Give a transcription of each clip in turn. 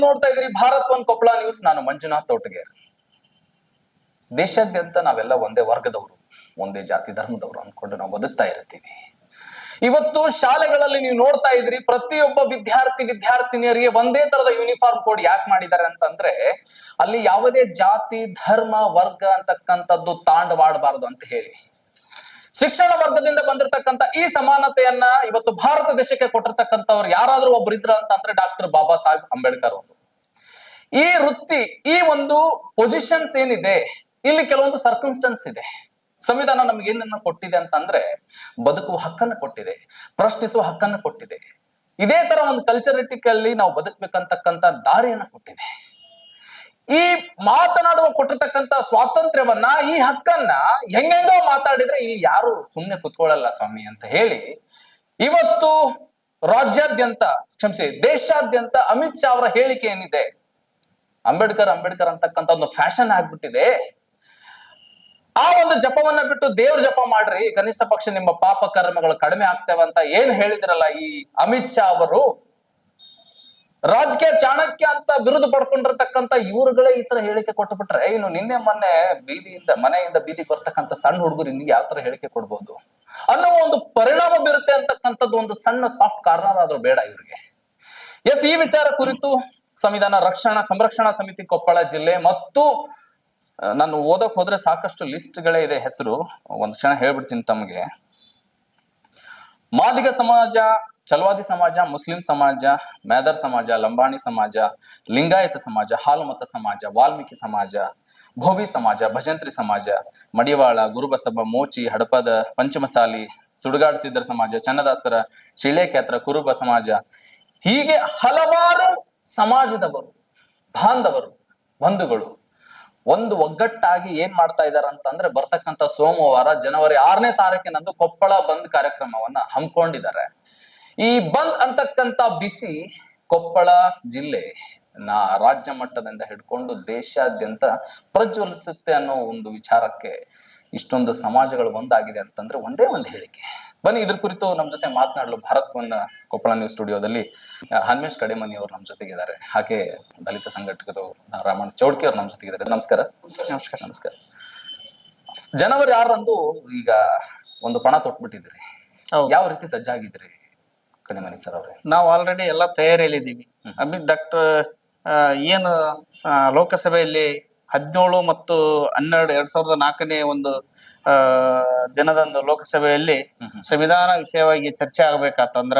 ನೀವು ನೋಡ್ತಾ ಇದ್ರಿ ಭಾರತ್ ಒಂದ್ ಕೊಪ್ಪಳ ನ್ಯೂಸ್ ನಾನು ಮಂಜುನಾಥ್ ತೋಟಗೇರ್. ದೇಶಾದ್ಯಂತ ನಾವೆಲ್ಲ ಒಂದೇ ವರ್ಗದವರು, ಒಂದೇ ಜಾತಿ ಧರ್ಮದವರು ಅನ್ಕೊಂಡು ನಾವು ಬದುಕ್ತಾ ಇರ್ತೀವಿ. ಇವತ್ತು ಶಾಲೆಗಳಲ್ಲಿ ನೀವು ನೋಡ್ತಾ ಇದ್ರಿ ಪ್ರತಿಯೊಬ್ಬ ವಿದ್ಯಾರ್ಥಿ, ವಿದ್ಯಾರ್ಥಿನಿಯರಿಗೆ ಒಂದೇ ತರದ ಯೂನಿಫಾರ್ಮ್ ಕೋಡ್ ಯಾಕೆ ಮಾಡಿದ್ದಾರೆ ಅಂತಂದ್ರೆ, ಅಲ್ಲಿ ಯಾವುದೇ ಜಾತಿ, ಧರ್ಮ, ವರ್ಗ ಅಂತಕ್ಕಂಥದ್ದು ತಾಂಡವಾಡಬಾರದು ಅಂತ ಹೇಳಿ. ಶಿಕ್ಷಣ ವರ್ಗದಿಂದ ಬಂದಿರತಕ್ಕಂತ ಈ ಸಮಾನತೆಯನ್ನ ಇವತ್ತು ಭಾರತ ದೇಶಕ್ಕೆ ಕೊಟ್ಟಿರ್ತಕ್ಕಂಥವ್ರು ಯಾರಾದ್ರೂ ಒಬ್ರು ಇದ್ರ ಅಂತಂದ್ರೆ ಡಾಕ್ಟರ್ ಬಾಬಾ ಸಾಹೇಬ್ ಅಂಬೇಡ್ಕರ್ ಅವರು. ಈ ವೃತ್ತಿ, ಈ ಒಂದು ಪೊಸಿಷನ್ಸ್ ಏನಿದೆ, ಇಲ್ಲಿ ಕೆಲವೊಂದು ಸರ್ಕಮ್ಸ್ಟೆನ್ಸ್ ಇದೆ. ಸಂವಿಧಾನ ನಮ್ಗೆ ಏನನ್ನ ಕೊಟ್ಟಿದೆ ಅಂತಂದ್ರೆ, ಬದುಕುವ ಹಕ್ಕನ್ನು ಕೊಟ್ಟಿದೆ, ಪ್ರಶ್ನಿಸುವ ಹಕ್ಕನ್ನು ಕೊಟ್ಟಿದೆ. ಇದೇ ತರ ಒಂದು ಕಲ್ಚರಿಟಿಕಲ್ಲಿ ನಾವು ಬದುಕಬೇಕಂತಕ್ಕಂಥ ದಾರಿಯನ್ನ ಕೊಟ್ಟಿದೆ. ಈ ಮಾತನಾಡುವ ಕೊಟ್ಟಿರ್ತಕ್ಕಂತ ಸ್ವಾತಂತ್ರ್ಯವನ್ನ, ಈ ಹಕ್ಕನ್ನ ಹೆಂಗೆಂಗೋ ಮಾತಾಡಿದ್ರೆ ಇಲ್ಲಿ ಯಾರು ಸುಮ್ಮನೆ ಕುತ್ಕೊಳ್ಳಲ್ಲ ಸ್ವಾಮಿ ಅಂತ ಹೇಳಿ, ಇವತ್ತು ರಾಜ್ಯಾದ್ಯಂತ, ಕ್ಷಮಿಸಿ, ದೇಶಾದ್ಯಂತ ಅಮಿತ್ ಶಾ ಅವರ ಹೇಳಿಕೆ ಏನಿದೆ? ಅಂಬೇಡ್ಕರ್ ಅಂಬೇಡ್ಕರ್ ಅಂತಕ್ಕಂಥ ಒಂದು ಫ್ಯಾಷನ್ ಆಗ್ಬಿಟ್ಟಿದೆ. ಆ ಒಂದು ಜಪವನ್ನ ಬಿಟ್ಟು ದೇವ್ರ ಜಪ ಮಾಡ್ರಿ, ಕನಿಷ್ಠ ಪಕ್ಷ ನಿಮ್ಮ ಪಾಪ ಕರ್ಮಗಳು ಕಡಿಮೆ ಆಗ್ತೇವೆ ಅಂತ ಏನ್ ಹೇಳಿದ್ರಲ್ಲ ಈ ಅಮಿತ್ ಶಾ ಅವರು? ರಾಜಕೀಯ ಚಾಣಕ್ಯ ಅಂತ ಬಿರುದು ಪಡ್ಕೊಂಡಿರ್ತಕ್ಕಂಥ ಇವ್ರುಗಳೇ ಈ ತರ ಹೇಳಿಕೆ ಕೊಟ್ಟು ಬಿಟ್ರೆ ಇನ್ನು ನಿನ್ನೆ ಮೊನ್ನೆ ಬೀದಿಯಿಂದ, ಮನೆಯಿಂದ ಬೀದಿಗೆ ಬರ್ತಕ್ಕಂಥ ಸಣ್ಣ ಹುಡುಗರು ಇನ್ನು ಯಾವ ತರ ಹೇಳಿಕೆ ಕೊಡ್ಬೋದು? ಅನ್ನೋ ಒಂದು ಪರಿಣಾಮ ಬೀರುತ್ತೆ ಅಂತಕ್ಕಂಥದ್ದು ಒಂದು ಸಣ್ಣ ಸಾಫ್ಟ್ ಕಾರ್ನರ್ ಆದ್ರೂ ಬೇಡ ಇವ್ರಿಗೆ. ಎಸ್, ಈ ವಿಚಾರ ಕುರಿತು ಸಂವಿಧಾನ ರಕ್ಷಣಾ, ಸಂರಕ್ಷಣಾ ಸಮಿತಿ ಕೊಪ್ಪಳ ಜಿಲ್ಲೆ ಮತ್ತು ನಾನು ಓದಕ್ ಹೋದ್ರೆ ಸಾಕಷ್ಟು ಲಿಸ್ಟ್ಗಳೇ ಇದೆ ಹೆಸರು. ಒಂದ್ ಕ್ಷಣ ಹೇಳ್ಬಿಡ್ತೀನಿ ತಮಗೆ. ಮಾದಿಗ ಸಮಾಜ ಚಲವಾದಿ ಸಮಾಜ, ಮುಸ್ಲಿಂ ಸಮಾಜ, ಮ್ಯಾದರ್ ಸಮಾಜ, ಲಂಬಾಣಿ ಸಮಾಜ, ಲಿಂಗಾಯತ ಸಮಾಜ, ಹಾಲುಮತ ಸಮಾಜ, ವಾಲ್ಮೀಕಿ ಸಮಾಜ, ಭೋವಿ ಸಮಾಜ, ಭಜಂತ್ರಿ ಸಮಾಜ, ಮಡಿವಾಳ ಗುರುಬಸಬ್ಬ ಮೋಚಿ, ಹಡಪದ, ಪಂಚಮಸಾಲಿ, ಸುಡುಗಾಡ್ ಸಿದ್ದರ ಸಮಾಜ, ಚನ್ನದಾಸರ ಶಿಳ್ಳೆಕ್ಯಾತ್ರ ಕುರುಬ ಸಮಾಜ, ಹೀಗೆ ಹಲವಾರು ಸಮಾಜದವರು, ಬಾಂಧವರು, ಬಂಧುಗಳು ಒಂದು ಒಗ್ಗಟ್ಟಾಗಿ ಏನ್ ಮಾಡ್ತಾ ಇದ್ದಾರೆ ಅಂತಂದ್ರೆ ಬರ್ತಕ್ಕಂತ ಸೋಮವಾರ ಜನವರಿ ಆರನೇ ತಾರೀಕಿನಂದು ಕೊಪ್ಪಳ ಬಂದ್ ಕಾರ್ಯಕ್ರಮವನ್ನ ಹಮ್ಮಿಕೊಂಡಿದ್ದಾರೆ. ಈ ಬಂದ್ ಅಂತಕ್ಕಂತ ಬಿಸಿ ಕೊಪ್ಪಳ ಜಿಲ್ಲೆ ನಾ ರಾಜ್ಯ ಮಟ್ಟದಿಂದ ಹಿಡ್ಕೊಂಡು ದೇಶಾದ್ಯಂತ ಪ್ರಜ್ವಲಿಸುತ್ತೆ ಅನ್ನೋ ಒಂದು ವಿಚಾರಕ್ಕೆ ಇಷ್ಟೊಂದು ಸಮಾಜಗಳು ಒಂದಾಗಿದೆ ಅಂತಂದ್ರೆ ಒಂದೇ ಒಂದು ಹೇಳಿಕೆ. ಬನ್ನಿ ಇದ್ರ ಕುರಿತು ನಮ್ ಜೊತೆ ಮಾತನಾಡಲು ಭಾರತ್ ಬಂದ್ ಕೊಪ್ಪಳ ನ್ಯೂಸ್ ಸ್ಟುಡಿಯೋದಲ್ಲಿ ಹನ್ಮೇಶ್ ಕಡೆಮನಿ ಅವರು ನಮ್ಮ ಜೊತೆಗಿದ್ದಾರೆ ಹಾಗೆ ದಲಿತ ಸಂಘಟಕರು ರಾಮಣ್ಣ ಚೌಡ್ಕಿ ಅವರು ನಮ್ಮ ಜೊತೆಗಿದ್ದಾರೆ ನಮಸ್ಕಾರ. ನಮಸ್ಕಾರ. ನಮಸ್ಕಾರ. ಜನವರಿ ಆರರಂದು ಈಗ ಒಂದು ಪಣ ತೊಟ್ಬಿಟ್ಟಿದ್ರಿ. ಯಾವ ರೀತಿ ಸಜ್ಜಾಗಿದ್ರಿ ಕಡೆಮನಿ ಸರ್ ಅವ್ರೆ. ನಾವು ಆಲ್ರೆಡಿ ಎಲ್ಲ ತಯಾರಿಯಲ್ಲಿದ್ದೀವಿ. ಅಮಿ ಡಾಕ್ಟರ್ ಏನು ಲೋಕಸಭೆಯಲ್ಲಿ ಹದಿನೇಳು ಮತ್ತು ಹನ್ನೆರಡು ಎರಡ್ ಸಾವಿರದ ನಾಲ್ಕನೇ ಒಂದು ಆ ದಿನದಂದು ಲೋಕಸಭೆಯಲ್ಲಿ ಸಂವಿಧಾನ ವಿಷಯವಾಗಿ ಚರ್ಚೆ ಆಗ್ಬೇಕಾತಂದ್ರ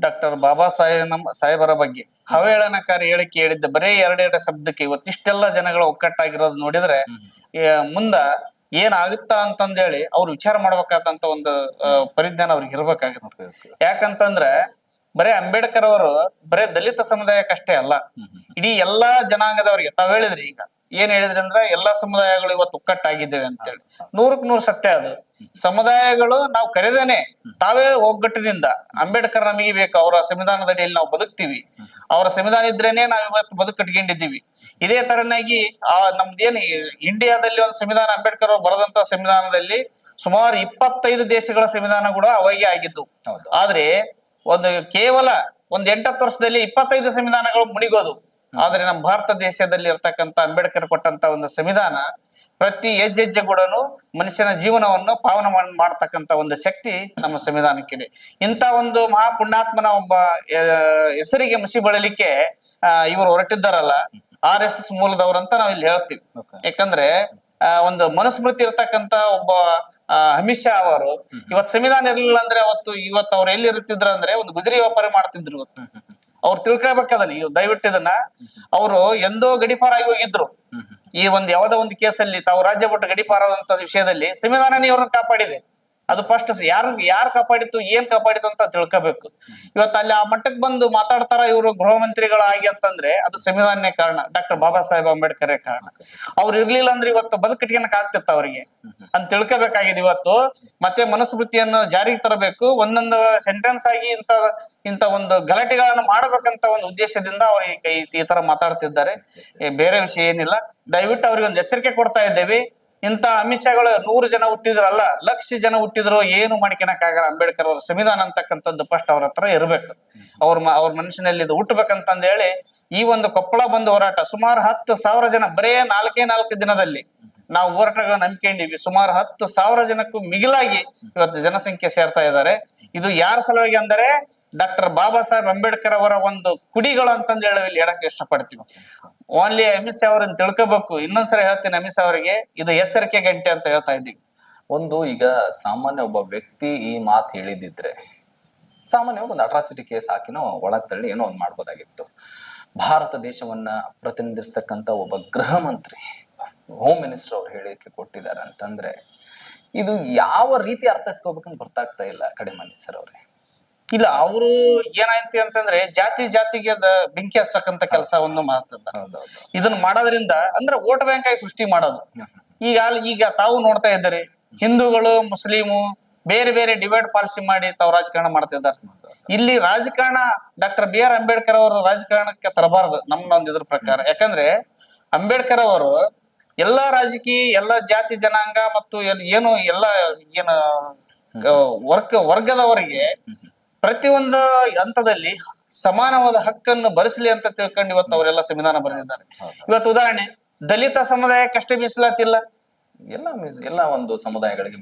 ಡಾಕ್ಟರ್ ಬಾಬಾ ಸಾಹೇಬ್ ನಮ್ಮ ಸಾಹೇಬರ ಬಗ್ಗೆ ಹವೇಳನಕಾರಿ ಹೇಳಿಕೆ ಹೇಳಿದ್ದ ಬರೇ ಎರಡೆರಡು ಶಬ್ದಕ್ಕೆ ಇವತ್ತಿಷ್ಟೆಲ್ಲ ಜನಗಳ ಒಕ್ಕಟ್ಟಾಗಿರೋದು ನೋಡಿದ್ರೆ ಮುಂದ ಏನಾಗುತ್ತಾ ಅಂತಂದೇಳಿ ಅವ್ರು ವಿಚಾರ ಮಾಡ್ಬೇಕಾದಂತ ಒಂದು ಪರಿಜ್ಞಾನ ಅವ್ರಿಗೆ ಇರ್ಬೇಕಾಗಿತ್ತು. ಯಾಕಂತಂದ್ರೆ, ಬರೇ ಅಂಬೇಡ್ಕರ್ ಅವರು ಬರೇ ದಲಿತ ಸಮುದಾಯಕ್ಕಷ್ಟೇ ಅಲ್ಲ. ಇಡೀ ಎಲ್ಲಾ ಜನಾಂಗದವರಿಗೆ, ತಾವ್ ಹೇಳಿದ್ರಿ ಈಗ, ಏನ್ ಹೇಳಿದ್ರಿ ಅಂದ್ರೆ, ಎಲ್ಲಾ ಸಮುದಾಯಗಳು ಇವತ್ತು ಒಕ್ಕಟ್ಟಾಗಿದ್ದೇವೆ ಅಂತೇಳಿ. ನೂರಕ್ ನೂರು ಸತ್ಯ ಅದು. ಸಮುದಾಯಗಳು ನಾವು ಕರೆದೇನೆ, ತಾವೇ ಒಗ್ಗಟ್ಟಿನಿಂದ ಅಂಬೇಡ್ಕರ್ ನಮಗೆ ಬೇಕು, ಅವರ ಸಂವಿಧಾನದಡಿಯಲ್ಲಿ ನಾವು ಬದುಕ್ತೀವಿ. ಅವರ ಸಂವಿಧಾನ ಇದ್ರೇನೆ ನಾವು ಇವತ್ತು ಬದುಕು ಕಟ್ಕೊಂಡಿದ್ದೀವಿ. ಇದೇ ತರನಾಗಿ ಆ ನಮ್ದೇನು ಇಂಡಿಯಾದಲ್ಲಿ ಒಂದು ಸಂವಿಧಾನ ಅಂಬೇಡ್ಕರ್ ಅವರು ಬರೆದಂತ ಸಂವಿಧಾನದಲ್ಲಿ ಸುಮಾರು ಇಪ್ಪತ್ತೈದು ದೇಶಗಳ ಸಂವಿಧಾನ ಕೂಡ ಅವಾಗೆ ಆಗಿದ್ದು. ಆದ್ರೆ ಒಂದು ಕೇವಲ ಒಂದ್ ಎಂಟತ್ತು ವರ್ಷದಲ್ಲಿ ಇಪ್ಪತ್ತೈದು ಸಂವಿಧಾನಗಳು ಮುಣಿಗೋದು. ಆದ್ರೆ ನಮ್ಮ ಭಾರತ ದೇಶದಲ್ಲಿ ಇರತಕ್ಕಂತ ಅಂಬೇಡ್ಕರ್ ಕೊಟ್ಟಂತ ಒಂದು ಸಂವಿಧಾನ ಪ್ರತಿ ಹೆಜ್ಜೆ ಹೆಜ್ಜೆ ಕೂಡನು ಮನುಷ್ಯನ ಜೀವನವನ್ನು ಪಾವನ ಮಾಡ್- ಮಾಡ್ತಕ್ಕಂತ ಒಂದು ಶಕ್ತಿ ನಮ್ಮ ಸಂವಿಧಾನಕ್ಕಿದೆ. ಇಂಥ ಒಂದು ಮಹಾಪುಣ್ಯಾತ್ಮನ ಒಬ್ಬ ಹೆಸರಿಗೆ ಮುಸಿ ಬಳಲಿಕ್ಕೆ ಇವರು ಹೊರಟಿದ್ದಾರಲ್ಲ. ಆರ್ ಎಸ್ ಎಸ್ ಮೂಲದವರಂತ ನಾವ್ ಇಲ್ಲಿ ಹೇಳ್ತೀವಿ. ಯಾಕಂದ್ರೆ ಆ, ಒಂದು ಮನುಸ್ಮೃತಿ ಇರ್ತಕ್ಕಂತ ಒಬ್ಬ ಅಮಿತ್ ಶಾ ಅವರು ಇವತ್ ಸಂವಿಧಾನ ಇರ್ಲಿಲ್ಲ ಅಂದ್ರೆ ಅವತ್ತು ಇವತ್ತು ಅವ್ರು ಎಲ್ಲಿ ಇರ್ತಿದ್ರು ಅಂದ್ರೆ ಒಂದು ಗುಜರಿ ವ್ಯಾಪಾರ ಮಾಡ್ತಿದ್ರು ಇವತ್ತು. ಅವ್ರು ತಿಳ್ಕೊಬೇಕದನ್ನ ಇವ್ ದಯವಿಟ್ಟು ಇದನ್ನ ಅವರು ಎಂದೋ ಗಡಿಪಾರ ಆಗಿ ಹೋಗಿದ್ರು ಈ ಒಂದ್ ಯಾವ್ದೋ ಒಂದು ಕೇಸಲ್ಲಿ ತಾವು ರಾಜ್ಯ ಬಿಟ್ಟು ಗಡಿಪಾರದಂತ ವಿಷಯದಲ್ಲಿ ಸಂವಿಧಾನನೇ ಅವ್ರನ್ನ ಕಾಪಾಡಿದೆ. ಅದು ಫಸ್ಟ್ ಯಾರು ಯಾರು ಕಾಪಾಡಿತ್ತು, ಏನ್ ಕಾಪಾಡಿತು ಅಂತ ತಿಳ್ಕೋಬೇಕು. ಇವತ್ತು ಅಲ್ಲಿ ಆ ಮಟ್ಟಕ್ಕೆ ಬಂದು ಮಾತಾಡ್ತಾರ ಇವರು ಗೃಹ ಮಂತ್ರಿಗಳಾಗಿ ಅಂತಂದ್ರೆ ಅದು ಸಂವಿಧಾನ ಕಾರಣ, ಡಾಕ್ಟರ್ ಬಾಬಾ ಸಾಹೇಬ್ ಅಂಬೇಡ್ಕರ್ ಕಾರಣ. ಅವ್ರು ಇರ್ಲಿಲ್ಲ ಅಂದ್ರೆ ಇವತ್ತು ಬದುಕಟ್ಟಿಗೆನಕ್ ಆಗ್ತಿತ್ತ ಅವರಿಗೆ. ಅಂತ ತಿಳ್ಕೋಬೇಕಾಗಿದೆ ಇವತ್ತು. ಮತ್ತೆ ಮನಸ್ಮೃತಿಯನ್ನು ಜಾರಿಗೆ ತರಬೇಕು, ಒಂದೊಂದು ಸೆಂಟೆನ್ಸ್ ಆಗಿ ಇಂತ ಇಂತ ಒಂದು ಗಲಾಟೆಗಳನ್ನು ಮಾಡಬೇಕಂತ ಒಂದು ಉದ್ದೇಶದಿಂದ ಅವ್ರು ಈ ತರ ಮಾತಾಡ್ತಿದ್ದಾರೆ. ಬೇರೆ ವಿಷಯ ಏನಿಲ್ಲ. ದಯವಿಟ್ಟು ಅವ್ರಿಗೆ ಒಂದು ಎಚ್ಚರಿಕೆ ಕೊಡ್ತಾ ಇದ್ದೇವೆ. ಇಂತ ಅಮಿತ್ ಶಾಗಳು ನೂರು ಜನ ಹುಟ್ಟಿದ್ರಲ್ಲ, ಲಕ್ಷ ಜನ ಹುಟ್ಟಿದ್ರು, ಏನು ಮಾಡ್ಕೊಳಕ್ಕಾಗಲ್ಲ. ಅಂಬೇಡ್ಕರ್ ಅವರ ಸಂವಿಧಾನ ಅಂತಕ್ಕಂಥದ್ದು ಫಸ್ಟ್ ಅವ್ರ ಹತ್ರ ಇರ್ಬೇಕು. ಅವ್ರ ಅವ್ರ ಮನುಷ್ಯನಲ್ಲಿ ಇದು ಹುಟ್ಟಬೇಕಂತಂದ ಹೇಳಿ ಈ ಒಂದು ಕೊಪ್ಪಳ ಬಂದು ಹೋರಾಟ ಸುಮಾರು ಹತ್ತು ಸಾವಿರ ಜನ, ಬರೇ ನಾಲ್ಕೇ ನಾಲ್ಕು ದಿನದಲ್ಲಿ ನಾವು ಹೋರಾಟಗಳನ್ನ ನಂಬ್ಕೊಂಡಿವಿ ಸುಮಾರು ಹತ್ತು ಸಾವಿರ ಜನಕ್ಕೂ ಮಿಗಿಲಾಗಿ ಇವತ್ತು ಜನಸಂಖ್ಯೆ ಸೇರ್ತಾ ಇದ್ದಾರೆ. ಇದು ಯಾರ ಸಲುವಾಗಿ ಅಂದರೆ ಡಾಕ್ಟರ್ ಬಾಬಾ ಸಾಹೇಬ್ ಅಂಬೇಡ್ಕರ್ ಅವರ ಒಂದು ಕುಡಿಗಳು ಅಂತಂದು ಹೇಳಿ ಇಲ್ಲಿ ಹೇಳಕ್ ಇಷ್ಟಪಡ್ತೀವಿ ಓನ್ಲಿ ಅಮಿತ್ ಶಾ ಅವ್ರನ್ನ ತಿಳ್ಕೋಬೇಕು. ಇನ್ನೊಂದ್ಸರಿ ಹೇಳ್ತೀನಿ ಅಮಿತ್ ಅವರಿಗೆ, ಇದು ಎಚ್ಚರಿಕೆ ಗಂಟೆ ಅಂತ ಹೇಳ್ತಾ ಇದ್ದೀವಿ ಒಂದು ಈಗ ಸಾಮಾನ್ಯ ಒಬ್ಬ ವ್ಯಕ್ತಿ ಈ ಮಾತು ಹೇಳಿದಿದ್ರೆ, ಸಾಮಾನ್ಯವಾಗಿ ಒಂದು ಅಟ್ರಾಸಿಟಿ ಕೇಸ್ ಹಾಕಿನೋ, ಒಳಗ್ ತಳ್ಳಿ ಏನೋ ಒಂದು ಮಾಡ್ಬೋದಾಗಿತ್ತು. ಭಾರತ ದೇಶವನ್ನ ಪ್ರತಿನಿಧಿಸ್ತಕ್ಕಂಥ ಒಬ್ಬ ಗೃಹ ಮಂತ್ರಿ ಹೋಮ್ ಮಿನಿಸ್ಟರ್ ಅವ್ರು ಹೇಳಿಕೆ ಕೊಟ್ಟಿದ್ದಾರೆ ಅಂತಂದ್ರೆ, ಇದು ಯಾವ ರೀತಿ ಅರ್ಥೈಸ್ಕೋಬೇಕಂತ ಗೊತ್ತಾಗ್ತಾ ಇಲ್ಲ ಕಡಿಮೆ ಸರ್ ಅವ್ರೆ. ಇಲ್ಲ ಅವರು ಏನಾಯ್ತಿ ಅಂತಂದ್ರೆ ಜಾತಿ ಜಾತಿಗೆ ಅದ ಬೆಂಕಿ ಹಚ್ಚಕಂತ ಕೆಲಸವನ್ನು ಒಂದು ಮಾಡ್ತದ ಇದನ್ನ ಮಾಡೋದ್ರಿಂದ ಅಂದ್ರೆ ವೋಟ್ ಬ್ಯಾಂಕ್ ಆಗಿ ಸೃಷ್ಟಿ ಮಾಡೋದು. ಈಗ ಈಗ ತಾವು ನೋಡ್ತಾ ಇದ್ದಾರೆ ಹಿಂದೂಗಳು ಮುಸ್ಲಿಮು ಬೇರೆ ಬೇರೆ ಡಿವೈಡ್ ಪಾಲಿಸಿ ಮಾಡಿ ತಾವು ರಾಜಕಾರಣ ಮಾಡ್ತಿದ್ದಾರೆ. ಇಲ್ಲಿ ರಾಜಕಾರಣ ಡಾಕ್ಟರ್ ಬಿ ಆರ್ ಅಂಬೇಡ್ಕರ್ ಅವರು ರಾಜಕಾರಣಕ್ಕೆ ತರಬಾರದು ನಮ್ಮ ಒಂದು ಇದ್ರ ಪ್ರಕಾರ. ಯಾಕಂದ್ರೆ ಅಂಬೇಡ್ಕರ್ ಅವರು ಎಲ್ಲಾ ರಾಜಕೀಯ ಎಲ್ಲಾ ಜಾತಿ ಜನಾಂಗ ಮತ್ತು ಏನು ಎಲ್ಲ ಏನು ವರ್ಗ ವರ್ಗದವರಿಗೆ ಪ್ರತಿಯೊಂದು ಹಂತದಲ್ಲಿ ಸಮಾನವಾದ ಹಕ್ಕನ್ನು ಬರೆಸಲಿ ಅಂತ ತಿಳ್ಕೊಂಡು ಇವತ್ತು ಅವರೆಲ್ಲ ಸಂವಿಧಾನ ಬರೆದಿದ್ದಾರೆ. ಇವತ್ತು ಉದಾಹರಣೆ ದಲಿತ ಸಮುದಾಯಕ್ಕಷ್ಟೇ ಮೀಸಲಾತಿಲ್ಲ. ಎಲ್ಲ ಎಲ್ಲ ಒಂದು ಸಮುದಾಯಗಳಿಗೆ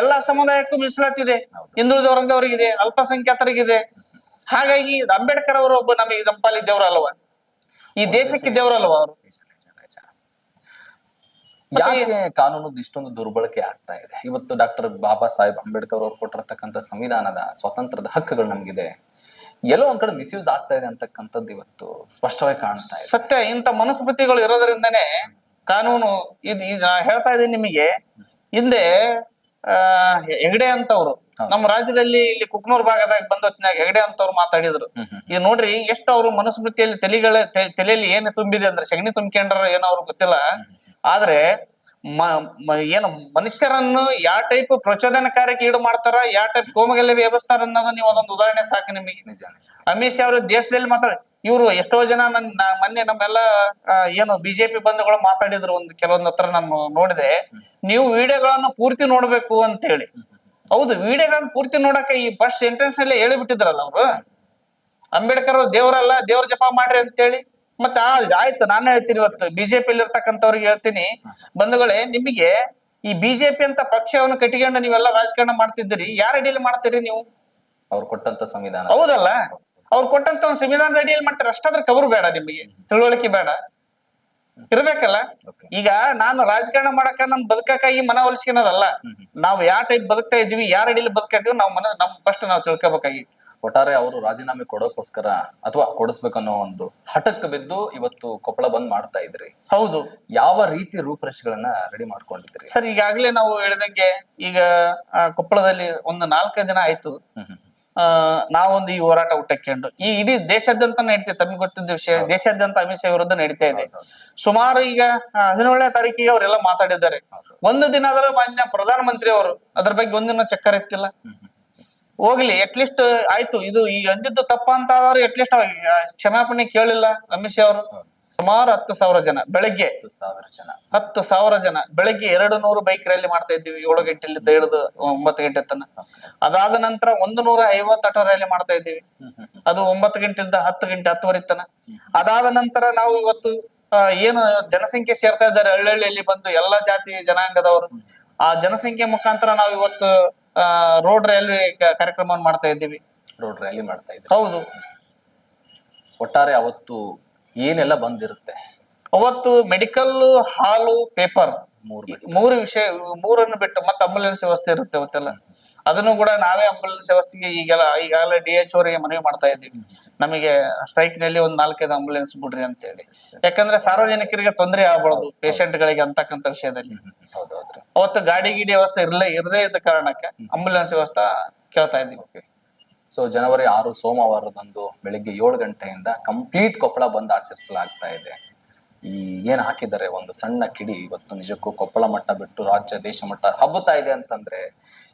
ಎಲ್ಲಾ ಸಮುದಾಯಕ್ಕೂ ಮೀಸಲಾತಿದೆ. ಹಿಂದುಳಿದ ವರ್ಗದವರಿಗಿದೆ ಅಲ್ಪಸಂಖ್ಯಾತರಿಗಿದೆ. ಹಾಗಾಗಿ ಅಂಬೇಡ್ಕರ್ ಅವರು ಒಬ್ಬ ನಮಗೆ ದಂಪಾಲಿ ದೇವರಲ್ವ? ಈ ದೇಶಕ್ಕೆ ದೇವರಲ್ವ ಅವರು? ಯಾಕೆ ಕಾನೂನು ಇಷ್ಟೊಂದು ದುರ್ಬಳಕೆ ಆಗ್ತಾ ಇದೆ? ಇವತ್ತು ಡಾಕ್ಟರ್ ಬಾಬಾ ಸಾಹೇಬ್ ಅಂಬೇಡ್ಕರ್ ಅವರು ಕೊಟ್ಟಿರತಕ್ಕಂತ ಸಂವಿಧಾನದ ಸ್ವತಂತ್ರದ ಹಕ್ಕುಗಳು ನಮಗಿದೆ. ಎಲ್ಲೋ ಒಂದ್ ಕಡೆ ಮಿಸ್ಯೂಸ್ ಆಗ್ತಾ ಇದೆ ಅಂತಕ್ಕಂಥದ್ದು ಇವತ್ತು ಸ್ಪಷ್ಟವಾಗಿ ಕಾಣ್ತಾ ಇದೆ. ಸತ್ಯ ಇಂಥ ಮನಸ್ಮೃತಿಗಳು ಇರೋದ್ರಿಂದನೇ ಕಾನೂನು ಇದು ಹೇಳ್ತಾ ಇದ್ದೀನಿ ನಿಮಗೆ. ಹಿಂದೆ ಆ ಹೆಗಡೆ ಅಂತವ್ರು ನಮ್ಮ ರಾಜ್ಯದಲ್ಲಿ ಇಲ್ಲಿ ಕುಕ್ನೂರ್ ಭಾಗದಾಗ ಬಂದ ಹೊತ್ತಿನಾಗ ಹೆಗಡೆ ಅಂತವ್ರು ಮಾತಾಡಿದ್ರು. ಈಗ ನೋಡ್ರಿ ಎಷ್ಟು ಅವ್ರು ಮನಸ್ಮೃತಿಯಲ್ಲಿ ತಲೆಗಳ ತಲೆಯಲ್ಲಿ ಏನು ತುಂಬಿದೆ ಅಂದ್ರೆ ಸಗಣಿ ತುಂಬಿಕೊಂಡ್ರ ಏನೋ ಅವ್ರಿಗೆ ಗೊತ್ತಿಲ್ಲ. ಆದ್ರೆ ಏನು ಮನುಷ್ಯರನ್ನು ಯಾವ ಟೈಪ್ ಪ್ರಚೋದನಕಾರಕ್ಕೆ ಈಡು ಮಾಡ್ತಾರ ಯಾವ ಟೈಪ್ ಕೋಮಗಲ್ಲಿ ವ್ಯವಸ್ಥಾರ ಅನ್ನೋದು ನೀವು ಅದೊಂದು ಉದಾಹರಣೆ ಸಾಕು ನಿಮಗೆ. ಅಮಿತ್ ಶಾ ಅವರು ದೇಶದಲ್ಲಿ ಮಾತಾಡ ಇವರು ಎಷ್ಟೋ ಜನ ನನ್ ಮೊನ್ನೆ ನಮ್ಮೆಲ್ಲ ಏನು ಬಿಜೆಪಿ ಬಂಧುಗಳು ಮಾತಾಡಿದ್ರು ಒಂದು ಕೆಲವೊಂದ್ ಹತ್ರ ನಾನು ನೋಡಿದೆ. ನೀವು ವಿಡಿಯೋಗಳನ್ನು ಪೂರ್ತಿ ನೋಡ್ಬೇಕು ಅಂತ ಹೇಳಿ ಹೌದು ವಿಡಿಯೋಗಳನ್ನ ಪೂರ್ತಿ ನೋಡಕ ಈ ಫಸ್ಟ್ ಸೆಂಟೆನ್ಸ್ ಅಲ್ಲಿ ಹೇಳಿಬಿಟ್ಟಿದ್ರಲ್ಲ ಅವರು. ಅಂಬೇಡ್ಕರ್ ಅವ್ರು ದೇವರಲ್ಲ ದೇವ್ರ ಜಪ ಮಾಡ್ರಿ ಅಂತೇಳಿ. ಮತ್ತೆ ಆಯ್ತು ನಾನು ಹೇಳ್ತೀನಿ ಇವತ್ತು. ಬಿಜೆಪಿಯಲ್ಲಿ ಇರ್ತಕ್ಕಂಥವ್ರಿಗೆ ಹೇಳ್ತೀನಿ. ಬಂಧುಗಳೇ ನಿಮಗೆ ಈ ಬಿಜೆಪಿ ಅಂತ ಪಕ್ಷವನ್ನು ಕಟ್ಟಿಕೊಂಡು ನೀವೆಲ್ಲ ರಾಜಕಾರಣ ಮಾಡ್ತಿದ್ದೀರಿ ಯಾರ ಅಡಿಯಲ್ಲಿ ಮಾಡ್ತೀರಿ ನೀವು? ಅವ್ರು ಕೊಟ್ಟಂತ ಸಂವಿಧಾನ. ಹೌದಲ್ಲ? ಅವ್ರು ಕೊಟ್ಟಂತ ಒಂದು ಸಂವಿಧಾನದ ಅಡಿಯಲ್ಲಿ ಮಾಡ್ತಾರೆ. ಅಷ್ಟಾದ್ರೆ ಕಬರು ಬೇಡ ನಿಮಗೆ. ತಿಳುವಳಿಕೆ ಬೇಡ. ಇರ್ಬೇಕಲ್ಲ? ಈಗ ನಾನು ರಾಜಕಾರಣ ಮಾಡಕ ನಮ್ ಬದುಕಾಗಿ ಮನ ಒಲಿಸ್ಕೊಳ್ಳೋದಲ್ಲ ನಾವು ಯಾವ ಟೈಪ್ ಬದುಕ್ತಾ ಇದೀವಿ ಯಾರ ಅಡಿಲಿ ಬದುಕಾಗ್ತೀವಿ ನಾವು ಮನ ನಮ್ ಫಸ್ಟ್ ನಾವು ತಿಳ್ಕೊಬೇಕಾಗಿ. ಒಟ್ಟಾರೆ ಅವರು ರಾಜೀನಾಮೆ ಕೊಡೋಕೋಸ್ಕರ ಅಥವಾ ಕೊಡಿಸ್ಬೇಕನ್ನೋ ಒಂದು ಹಠಕ್ಕೆ ಬಿದ್ದು ಇವತ್ತು ಕೊಪ್ಪಳ ಬಂದ್ ಮಾಡ್ತಾ ಇದ್ರಿ. ಹೌದು. ಯಾವ ರೀತಿ ರೂಪರೇಷೆಗಳನ್ನ ರೆಡಿ ಮಾಡ್ಕೊಂಡಿದ್ರಿ ಸರ್ ಈಗಾಗ್ಲೇ ನಾವು ಹೇಳಿದಂಗೆ ಈಗ ಕೊಪ್ಪಳದಲ್ಲಿ ಒಂದು ನಾಲ್ಕೈದು ದಿನ ಆಯ್ತು. ನಾವೊಂದು ಈ ಹೋರಾಟ ಹುಟ್ಟಕೊಂಡು ಈ ಇಡೀ ದೇಶಾದ್ಯಂತ ನಡೀತಿದೆ ತಮಗೆ ಗೊತ್ತಿದ್ದ ವಿಷಯ ದೇಶಾದ್ಯಂತ ಅಮಿತ್ ಶಾ ವಿರುದ್ಧ ನಡೀತಾ ಇದೆ. ಸುಮಾರು ಈಗ ಹದಿನೇಳನೇ ತಾರೀಕಿಗೆ ಅವರೆಲ್ಲ ಮಾತಾಡಿದ್ದಾರೆ. ಒಂದು ದಿನ ಆದರೂ ಮಾನ್ಯ ಪ್ರಧಾನಮಂತ್ರಿ ಅವರು ಅದ್ರ ಬಗ್ಗೆ ಒಂದಿನ ಚಕ್ಕರ್ ಎತ್ತಿಲ್ಲ ಹೋಗ್ಲಿ ಅಟ್ಲೀಸ್ಟ್ ಆಯ್ತು. ಇದು ಈ ಅಂದಿದ್ದು ತಪ್ಪ ಅಂತ ಆದ್ರೆ ಅಟ್ಲೀಸ್ಟ್ ಕ್ಷಮಾಪಣೆ ಕೇಳಿಲ್ಲ ಅಮಿತ್ ಶಾ ಅವರು. ಸುಮಾರು ಹತ್ತು ಸಾವಿರ ಜನ ಬೆಳಗ್ಗೆ. ಹತ್ತು ಸಾವಿರ ಜನ. ಹತ್ತು ಸಾವಿರ ಜನ. ಬೆಳಗ್ಗೆ ಎರಡು ನೂರು ಬೈಕ್ ರ್ಯಾಲಿ ಮಾಡ್ತಾ ಇದ್ದೀವಿ. ಏಳು ಗಂಟೆಯಿಂದ ಹಿಡಿದು ಒಂಬತ್ತು ಗಂಟೆ ತನಕ ಅದಾದ ನಂತರ ಒಂದು ನೂರ ಐವತ್ತು ಆಟೋ ರ್ಯಾಲಿ ಮಾಡ್ತಾ ಇದ್ದೀವಿ. ಅದು ಒಂಬತ್ತು ಗಂಟೆಯಿಂದ ಹತ್ತು ಗಂಟೆ ಹತ್ತುವರೆ ತನ. ಅದಾದ ನಂತರ ನಾವು ಇವತ್ತು ಏನು ಜನಸಂಖ್ಯೆ ಸೇರ್ತಾ ಇದ್ದಾರೆ ಹಳ್ಳಿಯಲ್ಲಿ ಬಂದು ಎಲ್ಲಾ ಜಾತಿ ಜನಾಂಗದವರು. ಆ ಜನಸಂಖ್ಯೆ ಮುಖಾಂತರ ನಾವು ಇವತ್ತು ರೋಡ್ ರ್ಯಾಲಿ ಕಾರ್ಯಕ್ರಮವನ್ನು ಮಾಡ್ತಾ ಇದ್ದೀವಿ. ರೋಡ್ ರ್ಯಾಲಿ ಮಾಡ್ತಾ ಇದ್ದೀವಿ ಹೌದು. ಒಟ್ಟಾರೆ ಅವತ್ತು ಏನೆಲ್ಲ ಬಂದಿರುತ್ತೆ? ಅವತ್ತು ಮೆಡಿಕಲ್ ಹಾಲು ಪೇಪರ್ ಮೂರು ಮೂರು ವಿಷಯ ಮೂರನ್ನು ಬಿಟ್ಟು ಮತ್ತೆ ಅಂಬುಲೆನ್ಸ್ ವ್ಯವಸ್ಥೆ ಇರುತ್ತೆ ಅವತ್ತೆಲ್ಲ. ಅದನ್ನು ಕೂಡ ನಾವೇ ಅಂಬುಲೆನ್ಸ್ ವ್ಯವಸ್ಥೆಗೆ ಈಗೆಲ್ಲ ಈಗಾಗಲೇ ಡಿ ಎಚ್ ಅವರಿಗೆ ಮನವಿ ಮಾಡ್ತಾ ಇದ್ದೀವಿ. ನಮಗೆ ಸ್ಟ್ರೈಕ್ನಲ್ಲಿ ಒಂದ್ ನಾಲ್ಕೈದು ಅಂಬುಲೆನ್ಸ್ ಬಿಡ್ರಿ ಅಂತ ಹೇಳಿ ಯಾಕಂದ್ರೆ ಸಾರ್ವಜನಿಕರಿಗೆ ತೊಂದರೆ ಆಗ್ಬಾರ್ದು ಪೇಷಂಟ್ ಗಳಿಗೆ ಅಂತಕ್ಕಂಥ ವಿಷಯದಲ್ಲಿ. ಅವತ್ತು ಗಾಡಿ ಗಿಡಿ ವ್ಯವಸ್ಥೆ ಇರಲೇ ಇರದೇ ಇದ್ದ ಕಾರಣಕ್ಕೆ ಅಂಬುಲೆನ್ಸ್ ವ್ಯವಸ್ಥೆ ಕೇಳ್ತಾ ಇದ್ದೀವಿ. ಸೊ ಜನವರಿ ಆರು ಸೋಮವಾರದಂದು ಬೆಳಿಗ್ಗೆ ಏಳು ಗಂಟೆಯಿಂದ ಕಂಪ್ಲೀಟ್ ಕೊಪ್ಪಳ ಬಂದ್ ಆಚರಿಸಲಾಗ್ತಾ ಇದೆ. ಈ ಏನ್ ಹಾಕಿದ್ದಾರೆ? ಒಂದು ಸಣ್ಣ ಕಿಡಿ, ಇವತ್ತು ನಿಜಕ್ಕೂ ಕೊಪ್ಪಳ ಮಟ್ಟ ಬಿಟ್ಟು ರಾಜ್ಯ, ದೇಶ ಮಟ್ಟ ಹಬ್ಬುತ್ತಾ ಇದೆ ಅಂತಂದ್ರೆ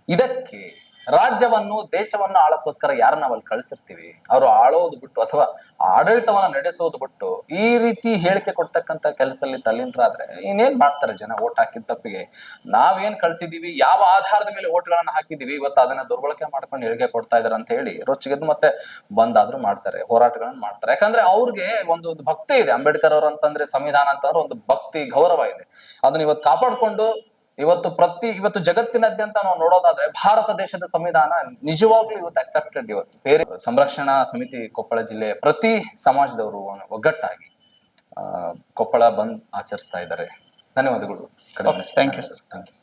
ಇದಕ್ಕೆ ರಾಜ್ಯವನ್ನು, ದೇಶವನ್ನು ಆಳಕ್ಕೋಸ್ಕರ ಯಾರನ್ನ ಅಲ್ಲಿ ಕಳ್ಸಿರ್ತೀವಿ? ಅವರು ಆಳೋದು ಬಿಟ್ಟು ಅಥವಾ ಆಡಳಿತವನ್ನ ನಡೆಸೋದು ಬಿಟ್ಟು ಈ ರೀತಿ ಹೇಳಿಕೆ ಕೊಡ್ತಕ್ಕಂಥ ಕೆಲಸದಲ್ಲಿ ತಲ್ಲೀನರಾದ್ರೆ ಇನ್ನೇನ್ ಮಾಡ್ತಾರೆ ಜನ ಓಟ್ ಹಾಕಿದ ತಪ್ಪಿಗೆ? ನಾವೇನ್ ಕಳ್ಸಿದೀವಿ? ಯಾವ ಆಧಾರದ ಮೇಲೆ ಓಟ್ಗಳನ್ನ ಹಾಕಿದೀವಿ? ಇವತ್ತು ಅದನ್ನ ದುರ್ಬಳಕೆ ಮಾಡ್ಕೊಂಡು ಹೇಳಿಕೆ ಕೊಡ್ತಾ ಇದಾರೆ ಅಂತ ಹೇಳಿ ರೊಚ್ಚಿಗೆದ್ದು ಮತ್ತೆ ಬಂದಾದ್ರೂ ಮಾಡ್ತಾರೆ, ಹೋರಾಟಗಳನ್ನ ಮಾಡ್ತಾರೆ. ಯಾಕಂದ್ರೆ ಅವ್ರಿಗೆ ಒಂದು ಭಕ್ತಿ ಇದೆ. ಅಂಬೇಡ್ಕರ್ ಅವರು ಅಂತಂದ್ರೆ ಸಂವಿಧಾನ ಅಂತಂದ್ರೆ ಒಂದು ಭಕ್ತಿ, ಗೌರವ ಇದೆ. ಅದನ್ನ ಇವತ್ತು ಕಾಪಾಡ್ಕೊಂಡು ಇವತ್ತು ಪ್ರತಿ ಇವತ್ತು ಜಗತ್ತಿನಾದ್ಯಂತ ನಾವು ನೋಡೋದಾದ್ರೆ ಭಾರತ ದೇಶದ ಸಂವಿಧಾನ ನಿಜವಾಗ್ಲೂ ಇವತ್ತು ಅಕ್ಸೆಪ್ಟೆಡ್ ಇವತ್ತು. ಬೇರೆ ಸಂರಕ್ಷಣಾ ಸಮಿತಿ ಕೊಪ್ಪಳ ಜಿಲ್ಲೆ ಪ್ರತಿ ಸಮಾಜದವರು ಒಗ್ಗಟ್ಟಾಗಿ ಕೊಪ್ಪಳ ಬಂದ್ ಆಚರಿಸ್ತಾ ಇದ್ದಾರೆ. ಧನ್ಯವಾದಗಳು. Thank you sir thank you